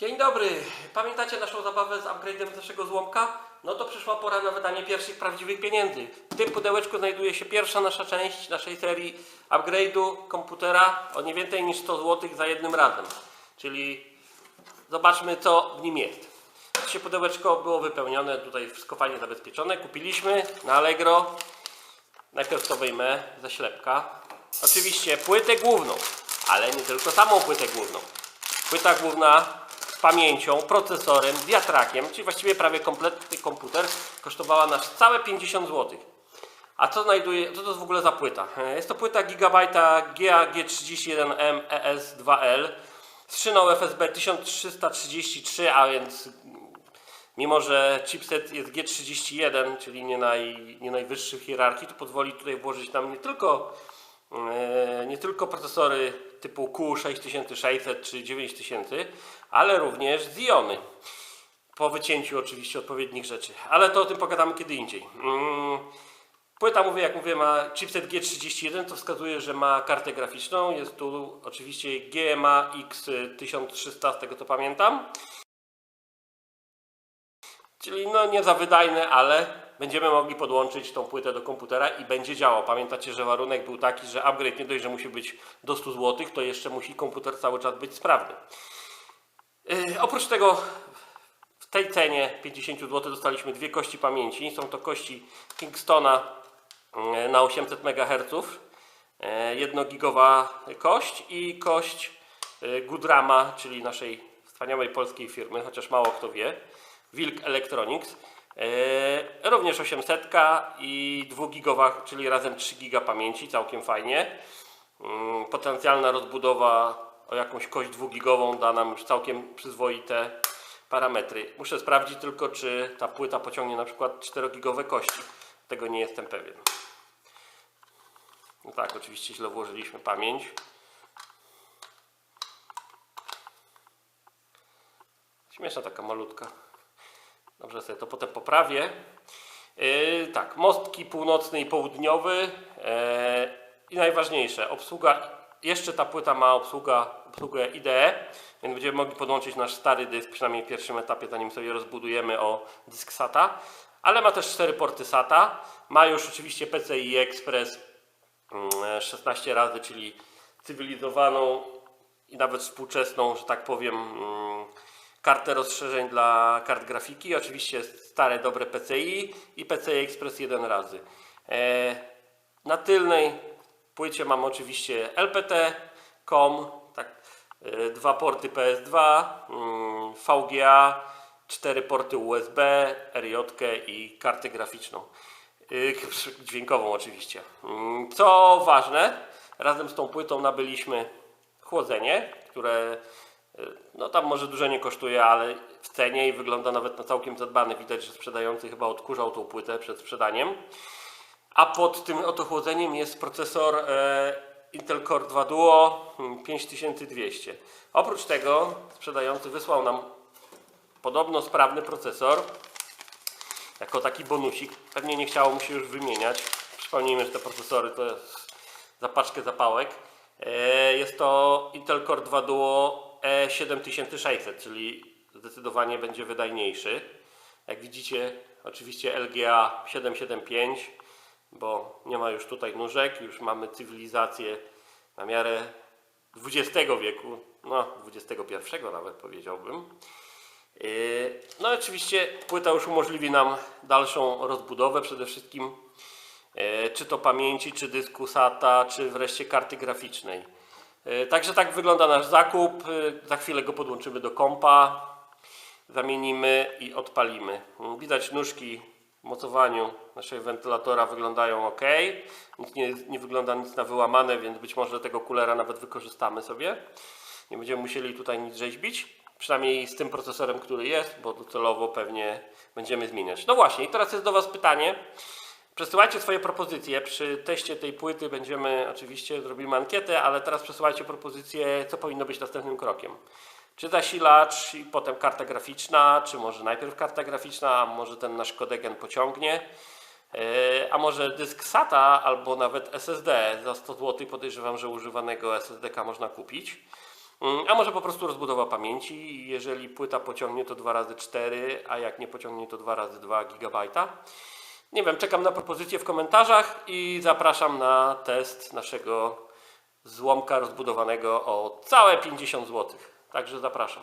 Dzień dobry. Pamiętacie naszą zabawę z upgrade'em z naszego złomka? No to przyszła pora na wydanie pierwszych prawdziwych pieniędzy. W tym pudełeczku znajduje się pierwsza nasza część naszej serii upgrade'u komputera o nie więcej niż 100 zł za jednym razem. Czyli zobaczmy co w nim jest. Oczywiście pudełeczko było wypełnione, tutaj wszystko fajnie zabezpieczone. Kupiliśmy na Allegro. Najpierw to wyjmę ze ślepka. Oczywiście płytę główną, ale nie tylko samą płytę główną. Płyta główna pamięcią, procesorem, wiatrakiem, czyli właściwie prawie kompletny komputer, kosztowała nas całe 50 zł. A co znajduje, co to jest w ogóle za płyta? E, Jest to płyta Gigabajta GAG31M ES2L z szyną FSB 1333, a więc mimo że chipset jest G31, czyli nie, naj, nie najwyższy w hierarchii, to pozwoli tutaj włożyć nam nie tylko, nie tylko procesory typu Q6600 czy 9000, ale również Xeony. Po wycięciu oczywiście odpowiednich rzeczy, ale to o tym pogadamy kiedy indziej. Mm, Płyta, mówię, jak mówię, ma chipset G31, to wskazuje, że ma kartę graficzną. Jest tu oczywiście GMA X1300, z tego co pamiętam. Czyli no nie za wydajne, ale będziemy mogli podłączyć tą płytę do komputera i będzie działał. Pamiętacie, że warunek był taki, że upgrade nie dość, że musi być do 100 zł, to jeszcze musi komputer cały czas być sprawny. Yy, oprócz tego w tej cenie 50 zł dostaliśmy dwie kości pamięci. Są to kości Kingstona yy, na 800 MHz, 1 gigowa kość i kość yy, Goodrama, czyli naszej wspaniałej polskiej firmy, chociaż mało kto wie, Wilk Electronics. Yy, Również 800 i 2 gigowa, czyli razem 3 giga pamięci, całkiem fajnie. Mm, Potencjalna rozbudowa o jakąś kość 2 gigową da nam już całkiem przyzwoite parametry. Muszę sprawdzić tylko, czy ta płyta pociągnie na przykład 4 gigowe kości. Tego nie jestem pewien. No tak, oczywiście źle włożyliśmy pamięć. Śmieszna taka malutka. Dobrze sobie to potem poprawię. Yy, tak, mostki północny i południowy. Yy, I najważniejsze, obsługa. Jeszcze ta płyta ma obsługa, obsługę IDE, więc będziemy mogli podłączyć nasz stary dysk, przynajmniej w pierwszym etapie, zanim sobie rozbudujemy o dysk SATA. Ale ma też 4 porty SATA. Ma już oczywiście PCI Express mm, 16 razy, czyli cywilizowaną i nawet współczesną, że tak powiem, mm, kartę rozszerzeń dla kart grafiki. Oczywiście stare, dobre PCI i PCI Express jeden razy. E, na tylnej płycie mam oczywiście LPT, COM, tak, e, dwa porty PS2, mm, VGA, cztery porty USB, RJ i kartę graficzną. Y, Dźwiękową oczywiście. Mm, Co ważne, razem z tą płytą nabyliśmy chłodzenie, które no tam może dużo nie kosztuje, ale w cenie i wygląda nawet na całkiem zadbany. Widać, że sprzedający chyba odkurzał tą płytę przed sprzedaniem. A pod tym oto chłodzeniem jest procesor e, Intel Core 2 Duo mm, 5200. Oprócz tego sprzedający wysłał nam podobno sprawny procesor jako taki bonusik. Pewnie nie chciało mu się już wymieniać. Przypomnijmy, że te procesory to jest za paczkę zapałek. E, Jest to Intel Core 2 Duo E7600, czyli zdecydowanie będzie wydajniejszy. Jak widzicie, oczywiście LGA 775, bo nie ma już tutaj nóżek, już mamy cywilizację na miarę XX wieku, no XXI nawet powiedziałbym. Yy, No oczywiście płyta już umożliwi nam dalszą rozbudowę przede wszystkim yy, czy to pamięci, czy dysku SATA, czy wreszcie karty graficznej. Yy, Także tak wygląda nasz zakup. Yy, Za chwilę go podłączymy do kompa, zamienimy i odpalimy. Yy, Widać nóżki w mocowaniu naszego wentylatora wyglądają ok. Nic nie, nie wygląda nic na wyłamane, więc być może tego kulera nawet wykorzystamy sobie. Nie będziemy musieli tutaj nic rzeźbić. Przynajmniej z tym procesorem, który jest, bo docelowo pewnie będziemy zmieniać. No właśnie, i teraz jest do Was pytanie. Przesyłajcie swoje propozycje. Przy teście tej płyty będziemy, oczywiście zrobimy ankietę, ale teraz przesyłajcie propozycje, co powinno być następnym krokiem. Czy zasilacz i potem karta graficzna, czy może najpierw karta graficzna, a może ten nasz kodegen pociągnie. Yy, A może dysk SATA albo nawet SSD za 100 zł podejrzewam, że używanego SSD-ka można kupić. Mm, A może po prostu rozbudowa pamięci. Jeżeli płyta pociągnie to 2 razy 4 a jak nie pociągnie to 2 razy 2 GB. Nie wiem, czekam na propozycje w komentarzach i zapraszam na test naszego złomka rozbudowanego o całe 50 zł. Także zapraszam.